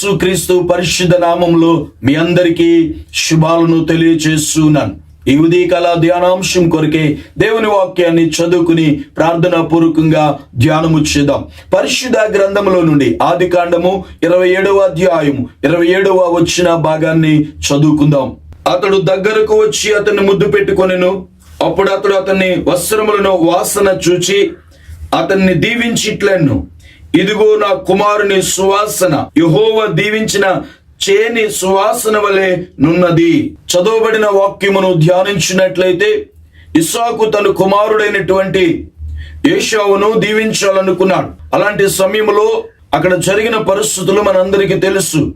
యేసుక్రీస్తు పరిశుద్ధ నామంలో మీ అందరికీ శుభాలను తెలియచేస్తున్నాను. ఈ ఉదయకాల ధ్యానాంశం కొరకే దేవుని వాక్యాన్ని చదువుకుని ప్రార్థనా పూర్వకంగా ధ్యానము చేద్దాం. పరిశుద్ధ గ్రంథములో నుండి ఆది కాండము ఇరవై ఏడవ అధ్యాయము ఇరవై ఏడవ వచ్చిన భాగాన్ని చదువుకుందాం. అతడు దగ్గరకు వచ్చి అతన్ని ముద్దు పెట్టుకొనెను. అప్పుడు అతడు అతన్ని వస్త్రములను వాసన చూచి అతన్ని దీవించిట్లను. ఇదిగో నా కుమారుని సువాసన. యహోవ దీవించిన చేని సువాసన వలె నున్నది. చదవబడిన వాక్యమును ధ్యానించినట్లయితే ఇస్సాకు తన కుమారుడైనటువంటి ఏషావును దీవించాలనుకున్నాడు. అలాంటి సమయంలో అక్కడ జరిగిన పరిస్థితులు మనందరికీ తెలుసు.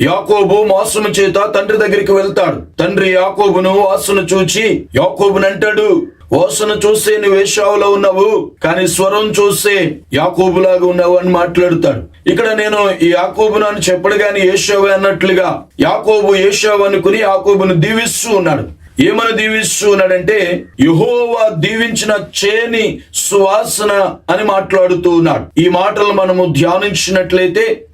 యాకోబు మోసము చేత తండ్రి దగ్గరికి వెళ్తాడు. తండ్రి యాకోబును వాసన చూచి యాకోబునంటాడు ఓసను వాసన చూస్తే నువ్వు ఏషావులో ఉన్నావు కానీ స్వరం చూస్తే యాకోబులాగా ఉన్నావు అని మాట్లాడుతాడు. ఇక్కడ నేను ఈ యాకోబును అని చెప్పడు గాని ఏషావు అన్నట్లుగా యాకోబు ఏషావు అనుకుని యాకోబును దీవిస్తూ ఉన్నాడు. ఏమని దీవిస్తూ ఉన్నాడంటే యహోవా దీవించిన చేని సువాసన అని మాట్లాడుతూ ఉన్నాడు. ఈ మాటలు మనము ధ్యానించినట్లయితే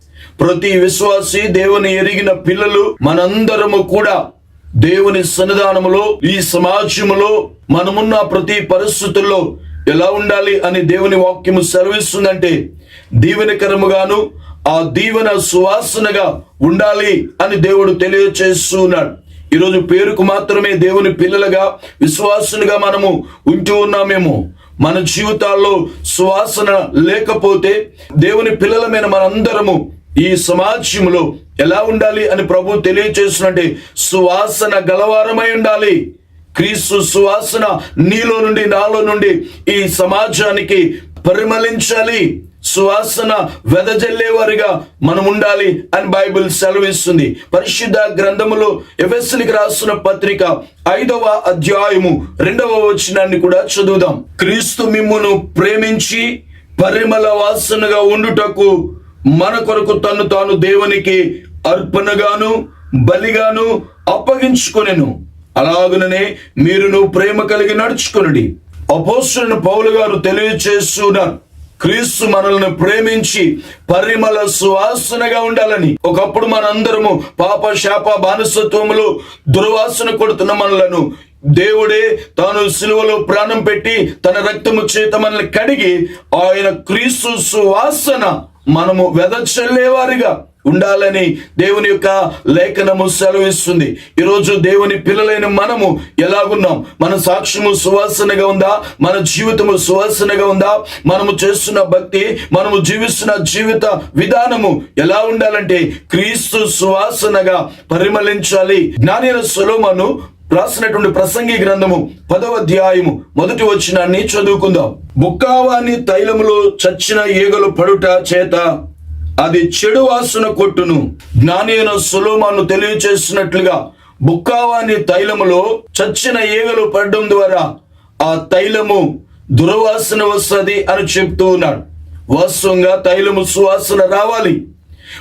ప్రతి విశ్వాసి దేవుని ఎరిగిన పిల్లలు మనందరము కూడా దేవుని సన్నిధానములో ఈ సమాజములో మనమున్న ప్రతి పరిస్థితుల్లో ఎలా ఉండాలి అని దేవుని వాక్యము సెలవిస్తుందంటే దీవెనకరముగాను ఆ దీవెన సువాసనగా ఉండాలి అని దేవుడు తెలియచేస్తున్నాడు ఈరోజు పేరుకు మాత్రమే దేవుని పిల్లలుగా విశ్వాసులుగా మనము ఉంటూ ఉన్నామేమో. మన జీవితాల్లో సువాసన లేకపోతే దేవుని పిల్లలమైన మనందరము ఈ సమాజంలో ఎలా ఉండాలి అని ప్రభు తెలియచేస్తున్నట్టే సువాసన గలవారమై ఉండాలి. క్రీస్తు సువాసన నీలో నుండి నాలో నుండి ఈ సమాజానికి పరిమళించాలి. సువాసన వెదజల్లేవారిగా మనం ఉండాలి అని బైబిల్ సెలవిస్తుంది. పరిశుద్ధ గ్రంథములో ఎఫెస్లికి రాస్తున్న పత్రిక ఐదవ అధ్యాయము రెండవ వచనాన్ని కూడా చదువుదాం. క్రీస్తు మిమ్మును ప్రేమించి పరిమళ వాసనగా ఉండుటకు మన కొరకు తను తాను దేవునికి అర్పణగాను బలిగాను అప్పగించుకొనెను. అలాగుననే మీరును ప్రేమ కలిగి నడుచుకొనుడి. అపోస్తులను పౌలు గారు తెలియచేస్తున్నారు క్రీస్తు మనల్ని ప్రేమించి పరిమళ సువాసనగా ఉండాలని. ఒకప్పుడు మనందరము పాప శాప బానిసత్వములు దుర్వాసన కొడుతున్న మనలను దేవుడే తాను సిలువలో ప్రాణం పెట్టి తన రక్తము చేత మనల్ని కడిగి ఆయన క్రీస్తు సువాసన మనము వెదచల్లేవారిగా ఉండాలని దేవుని యొక్క లేఖనము సెలవిస్తుంది. ఈరోజు దేవుని పిల్లలైన మనము ఎలాగున్నాం? మన సాక్ష్యము సువాసనగా ఉందా? మన జీవితము సువాసనగా ఉందా? మనము చేస్తున్న భక్తి మనము జీవిస్తున్న జీవిత విధానము ఎలా ఉండాలంటే క్రీస్తు సువాసనగా పరిమళించాలి. జ్ఞానైన సులోమను రాసినటువంటి ప్రసంగి గ్రంథము పదవ అధ్యాయము మొదటి వచ్చినాన్ని చదువుకుందాం. బుక్కావాని తైలములో చచ్చిన ఈగలు పడుట చేత అది చెడు వాసన కొట్టును. జ్ఞాని అయిన సులోమాను తెలియచేస్తున్నట్లుగా బుక్కావాని తైలములో చచ్చిన ఈగలు పడడం ద్వారా ఆ తైలము దురవాసన వస్తుంది అని చెప్తూ ఉన్నాడు. వాస్తవంగా తైలము సువాసన రావాలి.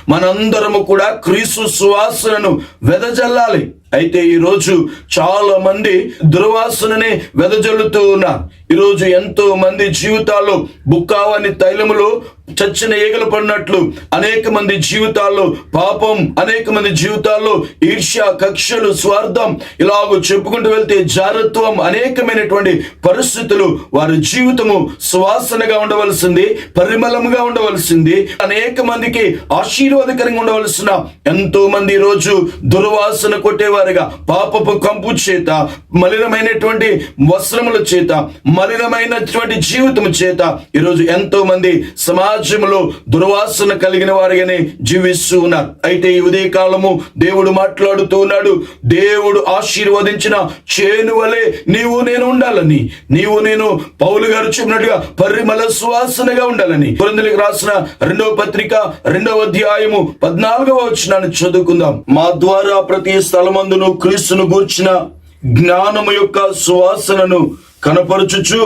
మనందరము కూడా క్రీస్తు సువాసనను వెదజల్లాలి. అయితే ఈరోజు చాలా మంది దుర్వాసననే వెదజల్లుతూ ఉన్నారు. ఈరోజు ఎంతో మంది జీవితాల్లో బుక్కావని తైలములో చచ్చిన ఈగలు పడినట్లు అనేక మంది జీవితాల్లో పాపం అనేక మంది జీవితాల్లో ఈర్ష్య కక్షలు స్వార్థం ఇలాగ చెప్పుకుంటూ వెళ్తే జారత్వం అనేకమైనటువంటి పరిస్థితులు వారి జీవితము సువాసనగా ఉండవలసింది పరిమళముగా ఉండవలసింది. అనేక మందికి ఆశీర్వాదకరంగా ఉండవలసిన ఎంతో మంది రోజు దుర్వాసన కొట్టేవారుగా పాపపు కంపు చేత మలినమైనటువంటి వస్త్రముల చేత మలినమైనటువంటి జీవితము చేత ఈరోజు ఎంతో మంది సమాజంలో దుర్వాసన కలిగిన వారిగానే జీవిస్తూ ఉన్నారు అయితే ఈ ఉదయ కాలము దేవుడు మాట్లాడుతూ ఉన్నాడు. దేవుడు ఆశీర్వదించిన చేను వలె నీవు నేను ఉండాలని. నీవు నేను పౌలు గారు చెప్పినట్టుగా పరిమళ సువాసనగా ఉండాలని. పురందులకు రాసిన రెండవ పత్రిక రెండవ అధ్యాయము పద్నాలుగవ వచ్చినాన్ని చదువుకుందాం. మా ద్వారా ప్రతి స్థలమందును క్రీస్తును గూర్చిన జ్ఞానము యొక్క సువాసనను కనపరచుచు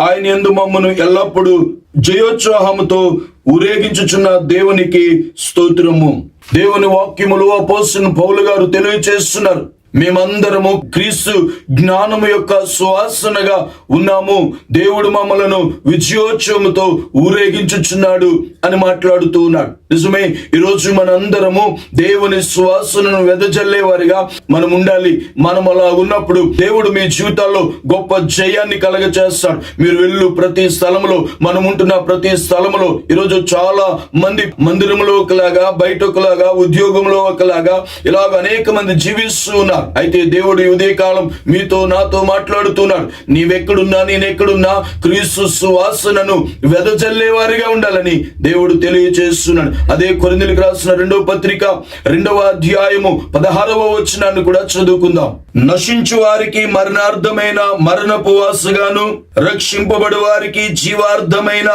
ఆయన ఎందు మమ్మను ఎల్లప్పుడూ జయోత్సాహముతో ఊరేగించుచున్న దేవునికి స్తోత్రము. దేవుని వాక్యములు అపోసిన పౌలు గారు తెలియచేస్తున్నారు. మేమందరము క్రీస్తు జ్ఞానము యొక్క సువాసనగా ఉన్నాము. దేవుడు మమ్మలను విజయోత్సవముతో ఊరేగించుచున్నాడు అని మాట్లాడుతూ ఉన్నాడు. నిజమే ఈరోజు మనందరము దేవుని సువాసనను వెదజల్లే వారిగా మనం ఉండాలి మనం అలా ఉన్నప్పుడు దేవుడు మీ జీవితాల్లో గొప్ప జయాన్ని కలగ చేస్తాడు మీరు వెళ్ళు ప్రతి స్థలంలో మనం ఉంటున్న ప్రతి స్థలంలో ఈరోజు చాలా మంది మందిరంలో ఒకలాగా బయట ఒకలాగా ఉద్యోగంలో ఒకలాగా ఇలాగ అనేక మంది జీవిస్తూ ఉన్నారు. అయితే దేవుడు ఈ ఉదయకాలం మీతో నాతో మాట్లాడుతున్నాడు. నీవెక్కడున్నా నేనెక్కడున్నా క్రీస్తు సువాసనను వెదజల్లే వారిగా ఉండాలని దేవుడు తెలియజేస్తున్నాడు. అదే కొరిందులకు రాసిన రెండవ పత్రిక రెండవ అధ్యాయము పదహారవ వచనాన్ని కూడా చదువుకుందాం. నశించు వారికి మరణార్థమైన మరణపు వాసగాను రక్షింపబడి వారికి జీవార్థమైన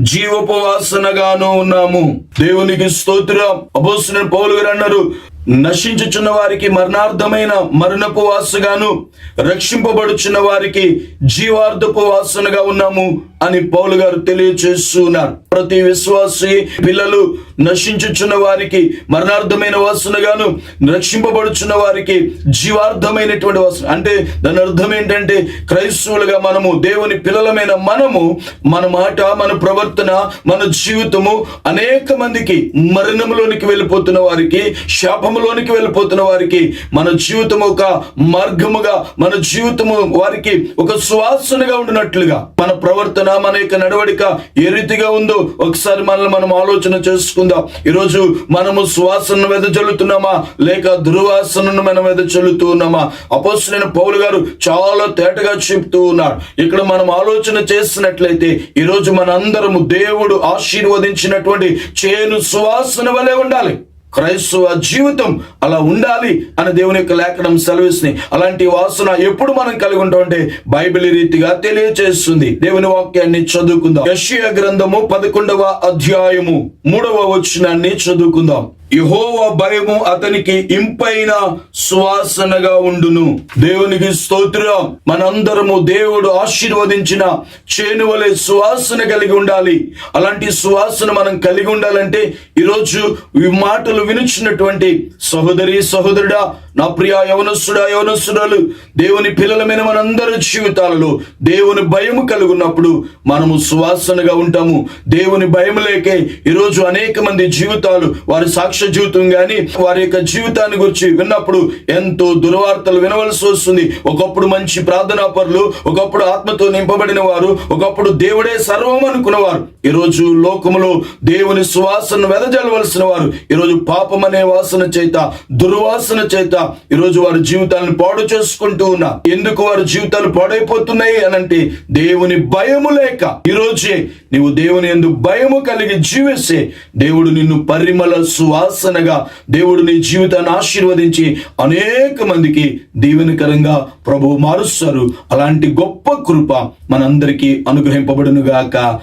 జీవపు వాసనగాను ఉన్నాము. దేవునికి స్తోత్రం. అపోసిన పౌలు గారు అన్నారు నశించుచున్న వారికి మరణార్థమైన మరణపు వాసగాను రక్షింపబడుచున్న వారికి జీవార్థపు వాసనగా ఉన్నాము అని పౌలు గారు తెలియచేస్తున్నారు. ప్రతి విశ్వాసి పిల్లలు నశించుచున్న వారికి మరణార్థమైన వాసనగాను రక్షింపబడుచున్న వారికి జీవార్థమైనటువంటి వాసన. అంటే దాని అర్థం ఏంటంటే క్రైస్తవులుగా మనము దేవుని పిల్లలమైన మనము మన మాట మన ప్రవర్తన మన జీవితము అనేక మందికి మరణంలోనికి వెళ్ళిపోతున్న వారికి శాపంలోనికి వెళ్ళిపోతున్న వారికి మన జీవితం ఒక మార్గముగా మన జీవితము వారికి ఒక సువాసనగా ఉండినట్లుగా మన ప్రవర్తన మన యొక్క నడవడిక ఏ రీతిగా ఉందో ఒకసారి మనల్ని మనం ఆలోచన చేసుకుందాం. ఈరోజు మనము సువాసనను వెదజల్లుతున్నామా లేక దుర్వాసనను మనం వెదజల్లుతూ ఉన్నామా? అపోసిన పౌలు గారు చాలా తేటగా చెప్తూ ఉన్నాడు ఇక్కడ మనం ఆలోచన చేసినట్లయితే ఈరోజు మనందరము దేవుడు ఆశీర్వదించినటువంటి చేను సువాసన వలె ఉండాలి. క్రైస్తవ జీవితం అలా ఉండాలి అని దేవుని యొక్క లేఖనం సెలవిస్తుంది. అలాంటి వాసన ఎప్పుడు మనం కలిగి ఉంటామంటే బైబిల్ రీతిగా తెలియజేస్తుంది దేవుని వాక్యాన్ని చదువుకుందాం. యెషయా గ్రంథము పదకొండవ అధ్యాయము మూడవ వచనాన్ని చదువుకుందాం. యహోవ భయము అతనికి ఇంపైన సువాసనగా ఉండును. దేవునికి స్తోత్రం. మనందరము దేవుడు ఆశీర్వదించిన చేను వలె సువాసన కలిగి ఉండాలి. అలాంటి సువాసన మనం కలిగి ఉండాలంటే ఈరోజు ఈ మాటలు వినుచున్నటువంటి సహోదరి సహోదరుడా నా ప్రియ యవనస్తుడా యవనస్తురాలు దేవుని పిల్లలమైన మనందరి జీవితాలలో దేవుని భయము కలుగున్నప్పుడు మనము సువాసనగా ఉంటాము. దేవుని భయం లేకే ఈరోజు అనేక మంది జీవితాలు వారి సాక్షి రక్ష జీవితం గాని వారి యొక్క జీవితాన్ని గురించి విన్నప్పుడు ఎంతో దుర్వార్తలు వినవలసి వస్తుంది. ఒకప్పుడు మంచి ప్రార్థనా పరులు ఒకప్పుడు ఆత్మతో నింపబడిన వారు ఒకప్పుడు దేవుడే సర్వం అనుకున్నవారు. ఈరోజు లోకములో దేవుని సువాసన వెదజల్లవలసిన వారు. ఈరోజు పాపం అనే వాసన చేత దుర్వాసన చేత ఈరోజు వారి జీవితాలను పాడు చేసుకుంటూ ఉన్నా. ఎందుకు వారి జీవితాలు పాడైపోతున్నాయి అనంటే దేవుని భయము లేక. ఈరోజే నీవు దేవుని ఎందు భయము కలిగి జీవిస్తే దేవుడు నిన్ను పరిమళ దాసనగా దేవుడు నీ జీవితాన్ని ఆశీర్వదించి అనేక మందికి దీవెనకరంగా ప్రభువు మారుస్తారు. అలాంటి గొప్ప కృప మనందరికీ అనుగ్రహింపబడును గాక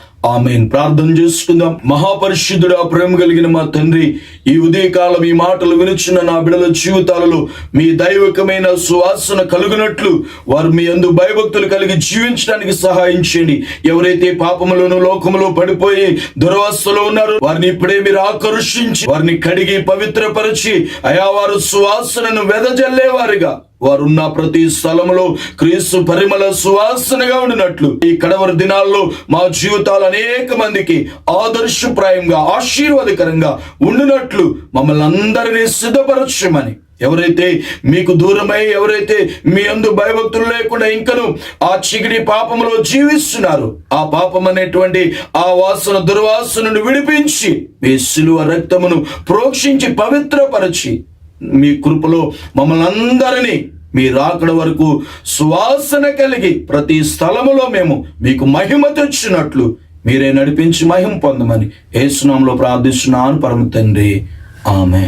ప్రార్థన చేసుకుందాం. మహాపరిశుద్ధుడు ప్రేమ కలిగిన మా తండ్రి ఈ ఉదయకాలం ఈ మాటలు వినుచున్న నా బిడల జీవితాలలో మీ దైవికమైన సువాసన కలుగునట్లు వారు మీ అందు భయభక్తులు కలిగి జీవించడానికి సహాయం చేయండి. ఎవరైతే పాపములోను లోకములో పడిపోయి దురవస్థలో ఉన్నారో వారిని ఇప్పుడే మీరు ఆకర్షించి వారిని కడిగి పవిత్రపరిచి అయా వారు సువాసనను వెదజల్లేవారుగా వారున్న ప్రతి స్థలములో క్రీస్తు పరిమళ సువాసనగా ఉండినట్లు. ఈ కడవరి దినాల్లో మా జీవితాలు అనేక మందికి ఆదర్శప్రాయంగా ఆశీర్వాదకరంగా ఉండినట్లు మమ్మల్ని అందరినీ సిద్ధపరచమని. ఎవరైతే మీకు దూరమై ఎవరైతే మీ అందు భయభక్తులు లేకుండా ఇంకను ఆ చిగిడి పాపములో జీవిస్తున్నారు ఆ పాపం అనేటువంటి ఆ వాసన దుర్వాసనను విడిపించి మీ శిలువ రక్తమును ప్రోక్షించి పవిత్రపరచి మీ కృపలో మమ్మల్ని అందరినీ మీ రాకడ వరకు సువాసన కలిగి ప్రతి స్థలములో మేము మీకు మహిమ తెచ్చినట్లు మీరే నడిపించి మహిమ పొందమని ఏసునాంలో ప్రార్థిస్తున్నాను పరమ తండ్రి. ఆమె